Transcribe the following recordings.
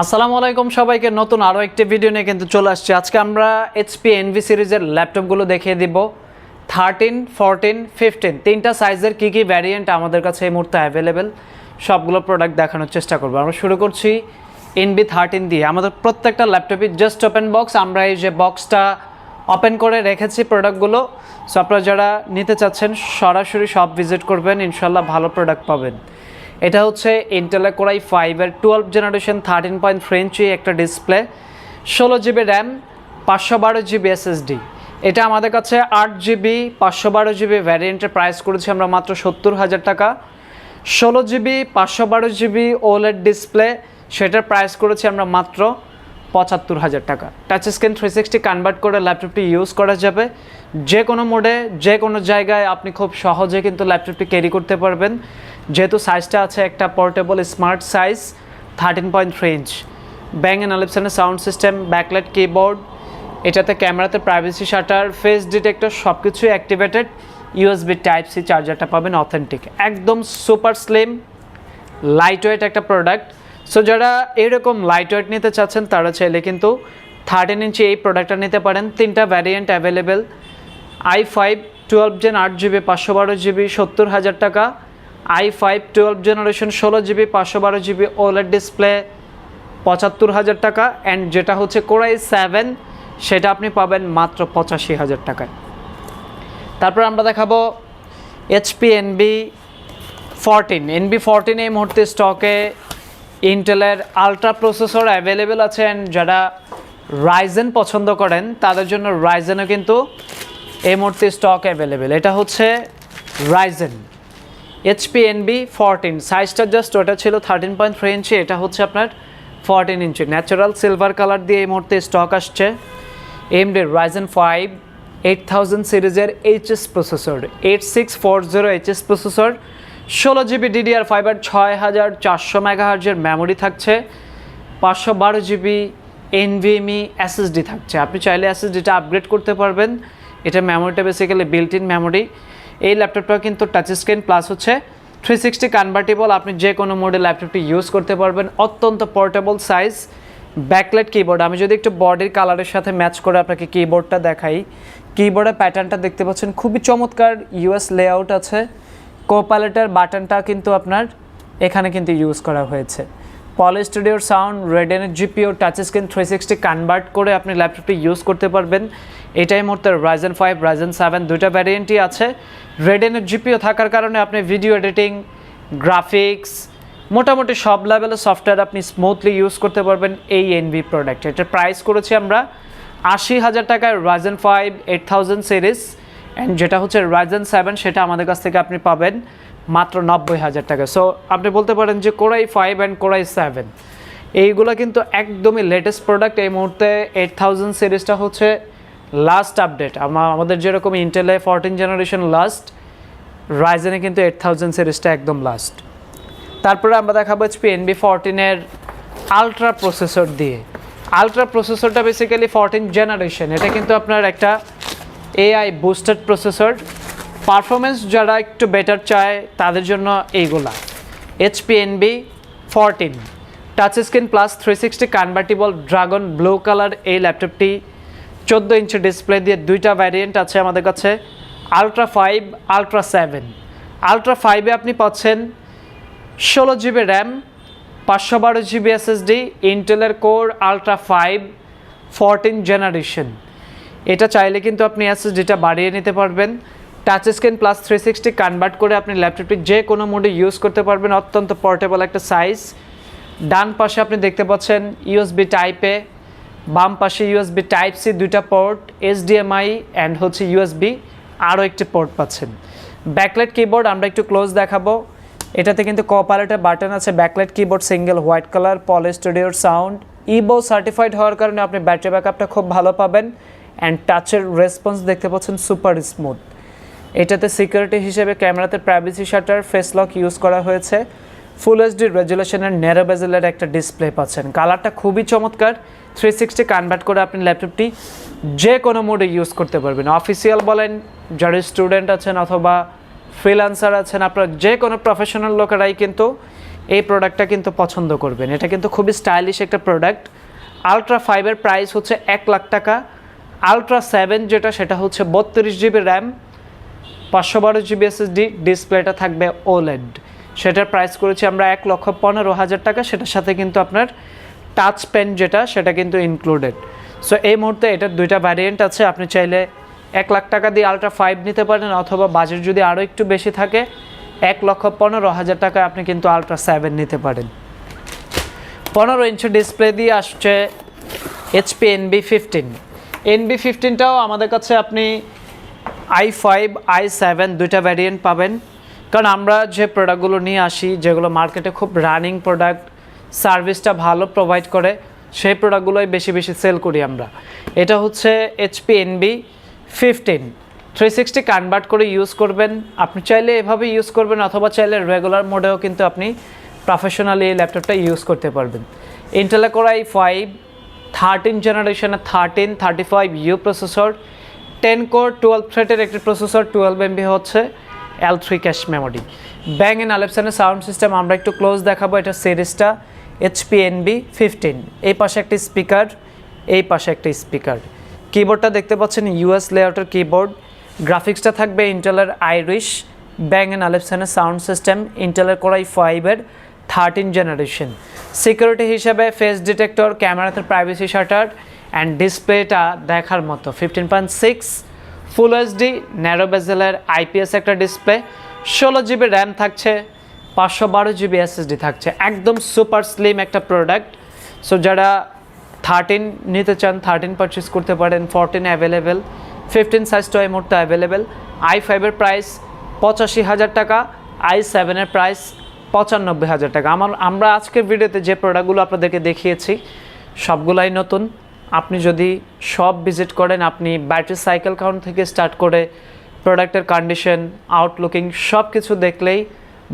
আসসালামু আলাইকুম সবাইকে। নতুন আরও একটি ভিডিও নিয়ে কিন্তু চলে আসছি। আজকে আমরা এইচপি এনভি সিরিজের ল্যাপটপগুলো দেখিয়ে দিব। থার্টিন ফোরটিন ফিফটিন তিনটা সাইজের কী কী ভ্যারিয়েন্ট আমাদের কাছে এই মুহূর্তে অ্যাভেলেবেল সবগুলো প্রোডাক্ট দেখানোর চেষ্টা করব। আমরা শুরু করছি এনবি থার্টিন দিয়ে। আমাদের প্রত্যেকটা ল্যাপটপই জাস্ট ওপেন বক্স আমরা এই যে বক্সটা ওপেন করে রেখেছি প্রোডাক্টগুলো সো আপনারা যারা নিতে চাচ্ছেন, সরাসরি সব ভিজিট করবেন। ইনশাল্লাহ ভালো প্রোডাক্ট পাবেন। এটা হচ্ছে ইন্টেলে কোরাই ফাইভের twelve generation thirteen point three inch একটা ডিসপ্লে ষোলো জিবি র্যাম পাঁচশো বারো জিবি এসএসডি এটা আমাদের কাছে আট জিবি পাঁচশো বারো জিবি ভ্যারিয়েন্টের প্রাইস করেছি আমরা মাত্র সত্তর হাজার টাকা। ষোলো জিবি পাঁচশো বারো জিবি ওলেড ডিসপ্লে সেটার প্রাইস করেছি আমরা মাত্র পঁচাত্তর হাজার টাকা। Touch screen three sixty convert করে ল্যাপটপটি ইউজ করা যাবে। যে কোনো মোডে যে কোনো জায়গায় আপনি খুব সহজে কিন্তু ল্যাপটপটি ক্যারি করতে পারবেন। যেহেতু সাইজটা আছে একটা portable smart size thirteen point three inch bang and অলিপসনের sound system backlight keyboard এটাতে ক্যামেরাতে প্রাইভেসি শাটার ফেস ডিটেক্টর সব কিছুই অ্যাক্টিভেটেড ইউএসবি টাইপ সি চার্জারটা পাবেন অথেন্টিক একদম সুপার স্লিম লাইট ওয়েট একটা প্রোডাক্ট সো যারা এরকম লাইট ওয়েট নিতে চাচ্ছেন, তারা চাইলে কিন্তু থার্টিন ইঞ্চি এই প্রোডাক্টটা নিতে পারেন। তিনটা variant available I five twelve gen আট জিবি পাঁচশো বারো জিবি সত্তর হাজার টাকা। আই ফাইভ টুয়েলভ জেনারেশন ষোলো জিবি পাঁচশো বারো জিবি ওলেড ডিসপ্লে পঁচাত্তর হাজার টাকা অ্যান্ড যেটা হচ্ছে কোরাই সেভেন সেটা আপনি পাবেন মাত্র পঁচাশি হাজার টাকায়। তারপর আমরা দেখাবো HP NB fourteen NB fourteen এই মুহূর্তে স্টকে ইন্টেলের আলট্রা প্রসেসর অ্যাভেলেবেল আছে অ্যান্ড যারা রাইজেন পছন্দ করেন, তাদের জন্য রাইজেনও কিন্তু এই মুহূর্তে স্টক অ্যাভেলেবেল এটা হচ্ছে রাইজেন এইচপি এনবি ফরটিন সাইজটা জাস্ট ওটা ছিল থার্টিন পয়েন্ট থ্রি ইঞ্চি এটা হচ্ছে আপনার fourteen inch natural silver colour দিয়ে এই মুহূর্তে স্টক আসছে। AMD Ryzen five eight thousand সিরিজের HS processor eight six four zero HS processor ষোলো জিবি ডিডিআর ফাইবার ছয় হাজার চারশো মেগাহার্জের মেমোরি থাকছে। পাঁচশো বারো জিবি এনভিএমই এসএসডি থাকছে। আপনি চাইলে এসএসডিটা আপগ্রেড করতে পারবেন। এটা মেমোরিটা বেসিক্যালি বিল্ট ইন মেমোরি এই ল্যাপটপটা কিন্তু টাচ স্ক্রিন প্লাস হচ্ছে থ্রি সিক্সটি কনভার্টেবল আপনি যে কোনো মোডে ল্যাপটপটি ইউজ করতে পারবেন। অত্যন্ত পোর্টেবল সাইজ ব্যাকলাইট কিবোর্ড আমি যদি একটু বডির কালারের সাথে ম্যাচ করে আপনাকে কিবোর্ডটা দেখাই। কিবোর্ডের প্যাটার্নটা দেখতে পাচ্ছেন, খুবই চমৎকার ইউএস লেআউট আছে। কোপালেটার বাটনটা কিন্তু আপনার এখানে কিন্তু ইউজ করা হয়েছে। পলি স্টুডিওর সাউন্ড রেডেনের GPU touch screen three sixty convert করে আপনি ল্যাপটপটি ইউজ করতে পারবেন। এটাই মুহূর্তে রাইজেন ফাইভ রাইজেন সেভেন দুইটা ভ্যারিয়েন্টই আছে। রেডেনের জিপিও থাকার কারণে আপনি ভিডিও এডিটিং গ্রাফিক্স মোটামুটি সব লেভেলের সফটওয়্যার আপনি স্মুথলি ইউজ করতে পারবেন এই এনভি প্রোডাক্ট এটার প্রাইস করেছি আমরা আশি হাজার টাকায় Ryzen five eight thousand series and যেটা হচ্ছে রাইজেন সেভেন সেটা আমাদের কাছ থেকে আপনি পাবেন। মাত্র নব্বই হাজার টাকা। সো আপনি বলতে পারেন যে core i five and core i seven এইগুলো কিন্তু একদমই লেটেস্ট প্রোডাক্ট এই মুহূর্তে এইট থাউজেন্ড সিরিজটা হচ্ছে লাস্ট আপডেট আমাদের যেরকম ইন্টেলে ফোরটিন জেনারেশন লাস্ট রাইজেনে কিন্তু এইট থাউজেন্ড সিরিজটা একদম লাস্ট তারপরে আমরা দেখাবো এইচপি এনবি ফোরটিনের আলট্রা প্রসেসর দিয়ে। আলট্রা প্রসেসরটা বেসিক্যালি ফোরটিন জেনারেশন এটা কিন্তু আপনার একটা এআই বুস্টার প্রসেসর পারফরমেন্স যারা একটু বেটার চায়, তাদের জন্য এইগুলা। HP NB fourteen touch screen plus three sixty convertible dragon blue colour এই ল্যাপটপটি চোদ্দ ইঞ্চি ডিসপ্লে দিয়ে দুইটা ভ্যারিয়েন্ট আছে আমাদের কাছে ultra five ultra seven ultra ফাইভে আপনি পাচ্ছেন ষোলো জিবি র্যাম পাঁচশো বারো জিবি এসএসডি ইন্টেলের core ultra five fourteen generation এটা চাইলে কিন্তু আপনি এসএসডিটা বাড়িয়ে নিতে পারবেন। Touch screen plus three sixty convert করে আপনি ল্যাপটপটি যে কোনো মোডে ইউজ করতে পারবেন। অত্যন্ত পোর্টেবল একটা সাইজ ডান পাশে আপনি দেখতে পাচ্ছেন ইউএসবি টাইপে বাম পাশে ইউএসবি টাইপ সি দুইটা পোর্ট এইচডিএমআই অ্যান্ড হচ্ছে ইউএসবি আরও একটি পোর্ট পাচ্ছেন। ব্যাকলাইট কিবোর্ড আমরা একটু ক্লোজ দেখাবো। এটাতে কিন্তু কোপালেটের বাটন আছে। Backlight keyboard single white colour Poly স্টুডিওর সাউন্ড ইবো সার্টিফাইড হওয়ার কারণে আপনি ব্যাটারি ব্যাকআপটা খুব ভালো পাবেন। অ্যান্ড টাচের রেসপন্স দেখতে পাচ্ছেন সুপার স্মুথ এটাতে সিকিউরিটি হিসেবে ক্যামেরাতে privacy shutter face lock use করা হয়েছে। ফুল এইচডি রেজুলেশনের ন্যারো বেজেলের একটা ডিসপ্লে পাচ্ছেন। কালারটা খুবই চমৎকার। থ্রি সিক্সটি কনভার্ট করে আপনি ল্যাপটপটি যে কোনো মোডে ইউজ করতে পারবেন। অফিসিয়াল বলেন, যারা স্টুডেন্ট আছেন অথবা ফ্রিল্যান্সার আছেন, আপনার যে কোনো প্রফেশনাল লোকেরাই কিন্তু এই প্রোডাক্টটা কিন্তু পছন্দ করবেন। এটা কিন্তু খুবই স্টাইলিশ একটা প্রোডাক্ট আলট্রা ফাইভের প্রাইস হচ্ছে এক লাখ টাকা। আলট্রা সেভেন যেটা, সেটা হচ্ছে বত্রিশ জিবি র্যাম পাঁচশো বারো জিবি এসএসডি ডিসপ্লেটা থাকবে ওলেড। সেটার প্রাইস করেছি আমরা এক লক্ষ পনেরো হাজার টাকা। সেটার সাথে কিন্তু আপনার টাচ পেন যেটা, সেটা কিন্তু ইনক্লুডেড সো এই মুহূর্তে এটার দুইটা ভ্যারিয়েন্ট আছে। আপনি চাইলে এক লাখ টাকা দিয়ে আলট্রা ফাইভ নিতে পারেন, অথবা বাজেট যদি আরও একটু বেশি থাকে, এক লক্ষ পনেরো হাজার টাকায় আপনি কিন্তু আলট্রা সেভেন নিতে পারেন। পনেরো ইঞ্চি ডিসপ্লে দিয়ে আসছে এইচপি এনবি ফিফটিন এনবি ফিফটিনটাও আমাদের কাছে আপনি আই ফাইভ আই সেভেন দুইটা ভ্যারিয়েন্ট পাবেন। কারণ আমরা যে প্রোডাক্টগুলো নিয়ে আসি, যেগুলো মার্কেটে খুব রানিং প্রোডাক্ট সার্ভিসটা ভালো প্রোভাইড করে, সেই প্রোডাক্টগুলোই বেশি বেশি সেল করি আমরা। এটা হচ্ছে HP NB fifteen three sixty convert করে ইউজ করবেন। আপনি চাইলে এভাবে ইউজ করবেন, অথবা চাইলে রেগুলার মোডেও কিন্তু আপনি প্রফেশনালি এই ল্যাপটপটা ইউজ করতে পারবেন। ইন্টেলে কোরাই ফাইভ থার্টিন জেনারেশনের thirteen thirty five U processor ten core twelve থ্রেটের একটি প্রসেসর টুয়েলভ এমবি হচ্ছে L three cache memory bang and আলেপসানের sound system আমরা একটু ক্লোজ দেখাবো এটা সিরিজটা এইচপি এনবি ফিফটিন এই পাশে একটি স্পিকার এই পাশে একটা স্পিকার কিবোর্ডটা দেখতে পাচ্ছেন ইউএস লেআউটের কিবোর্ড গ্রাফিক্সটা থাকবে ইন্টেলের আইরিশ ব্যাং এন আলেপসানের সাউন্ড সিস্টেম ইন্টেলের কোরাই ফাইভের থার্টিন জেনারেশন সিকিউরিটি হিসেবে ফেস ডিটেক্টর ক্যামেরাতে প্রাইভেসি শাটার অ্যান্ড ডিসপ্লেটা দেখার মতো। Fifteen point six full HD narrow বেজেলের IPS একটা ডিসপ্লে ষোলো জিবি র্যাম থাকছে, পাঁচশো বারো জিবি এসএসডি থাকছে। একদম সুপার স্লিম একটা প্রোডাক্ট সো যারা থার্টিন নিতে চান থার্টিন পারচেস করতে পারেন ফোরটিন অ্যাভেলেবেল ফিফটিন সাইজটাও এই মুহূর্তে অ্যাভেলেবেল আই ফাইভের প্রাইস পঁচাশি হাজার টাকা আই সেভেনের প্রাইস পঁচানব্বই হাজার টাকা। আমার আমরা আজকের ভিডিওতে যে প্রোডাক্টগুলো আপনাদেরকে দেখিয়েছি, সবগুলাই নতুন। আপনি যদি সব ভিজিট করেন, আপনি ব্যাটারি সাইকেল কাউন্ট থেকে স্টার্ট করে প্রোডাক্টের কন্ডিশন আউটলুকিং সব কিছু দেখলেই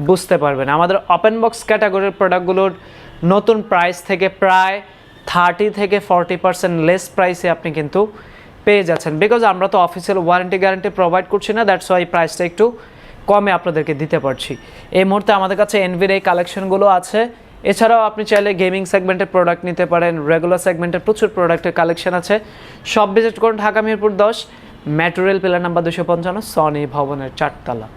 বুঝতে পারবেন। আমাদের ওপেন বক্স ক্যাটাগরির প্রোডাক্টগুলোর নতুন প্রাইস থেকে প্রায় থার্টি থেকে ফর্টি পার্সেন্ট লেস প্রাইসে আপনি কিন্তু পেয়ে যাচ্ছেন। বিকজ আমরা তো অফিসিয়াল ওয়ারেন্টি গ্যারান্টি প্রোভাইড করছি না দ্যাটস ওয়াই প্রাইসটা একটু কমে আপনাদেরকে দিতে পারছি। এই মুহূর্তে আমাদের কাছে এনভির এই কালেকশনগুলো আছে। এছাড়াও আপনি চাইলে গেমিং সেগমেন্টের প্রোডাক্ট নিতে পারেন রেগুলার সেগমেন্টের প্রচুর প্রোডাক্টের কালেকশন আছে। সব ভিজিট করুন ঢাকা মিরপুর দশ মেট্রো রেল পিলার নাম্বার দুশো পঞ্চান্ন সনি ভবনের চারতলা।